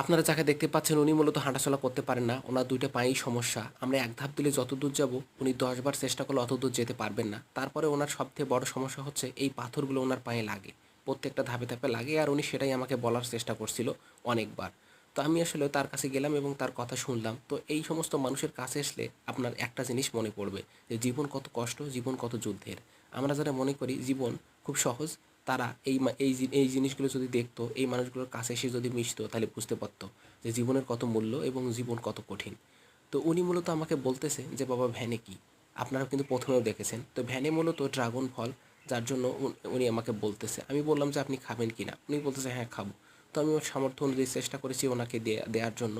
আপনারা যাকে দেখতে পাচ্ছেন, উনি মূলত হাঁটাচলা করতে পারেন না। ওনার দুইটা পায়েই সমস্যা। আমরা এক ধাপ দিলে যত দূর যাব, উনি দশবার চেষ্টা করলে অত দূর যেতে পারবেন না। তারপরে ওনার সবথেকে বড় সমস্যা হচ্ছে, এই পাথরগুলো ওনার পায়ে লাগে। প্রত্যেকটা ধাপে ধাপে লাগে, আর উনি সেটাই আমাকে বলার চেষ্টা করছিল অনেকবার। তো আমি আসলে তার কাছে গেলাম এবং তার কথা শুনলাম। তো এই সমস্ত মানুষের কাছে আসলে আপনার একটা জিনিস মনে পড়বে যে জীবন কত কষ্ট, জীবন কত যুদ্ধের। আমরা যারা মনে করি জীবন খুব সহজ, তারা এই এই এই জিনিসগুলো যদি দেখতো, এই মানুষগুলোর কাছে এসে যদি মিশতো, তাহলে বুঝতে পারতো যে জীবনের কত মূল্য এবং জীবন কত কঠিন। তো উনি মূলত আমাকে বলতেছে যে, বাবা, ভ্যানে কি? আপনারা কিন্তু প্রথমেও দেখেছেন। তো ভ্যানে মূলত ড্রাগন ফল, যার জন্য উন- উনি আমাকে বলতেছে। আমি বললাম যে, আপনি খাবেন কি না? উনি বলতেছে হ্যাঁ খাব। তো আমি ওর সামর্থ্য অনুযায়ী চেষ্টা করেছি ওনাকে দেওয়ার জন্য।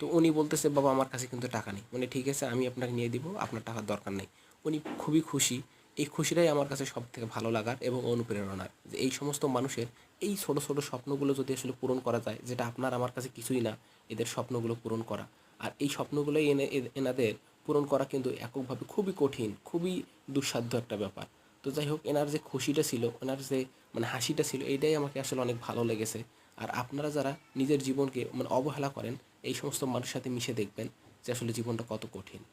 তো উনি বলতেছে, বাবা, আমার কাছে কিন্তু টাকা নেই। মানে ঠিক আছে, আমি আপনাকে নিয়ে দিব, আপনার টাকার দরকার নেই। উনি খুবই খুশি। এই খুশিটাই আমার কাছে সব থেকে ভালো লাগার এবং অনুপ্রেরণার। যে এই সমস্ত মানুষের এই ছোট ছোট স্বপ্নগুলো যদি আসলে পূরণ করা যায়, যেটা আপনার আমার কাছে কিছুই না, এদের স্বপ্নগুলো পূরণ করা। আর এই স্বপ্নগুলোই এনে এনাদের পূরণ করা কিন্তু এককভাবে খুবই কঠিন, খুবই দুঃসাধ্য একটা ব্যাপার। তো যাই হোক, এনার যে খুশিটা ছিল, এনার যে মানে হাসিটা ছিল, এইটাই আমাকে আসলে অনেক ভালো লেগেছে। আর আপনারা যারা নিজের জীবনকে মানে অবহেলা করেন, এই সমস্ত মানুষের সাথে মিশে দেখবেন যে আসলে জীবনটা কত কঠিন।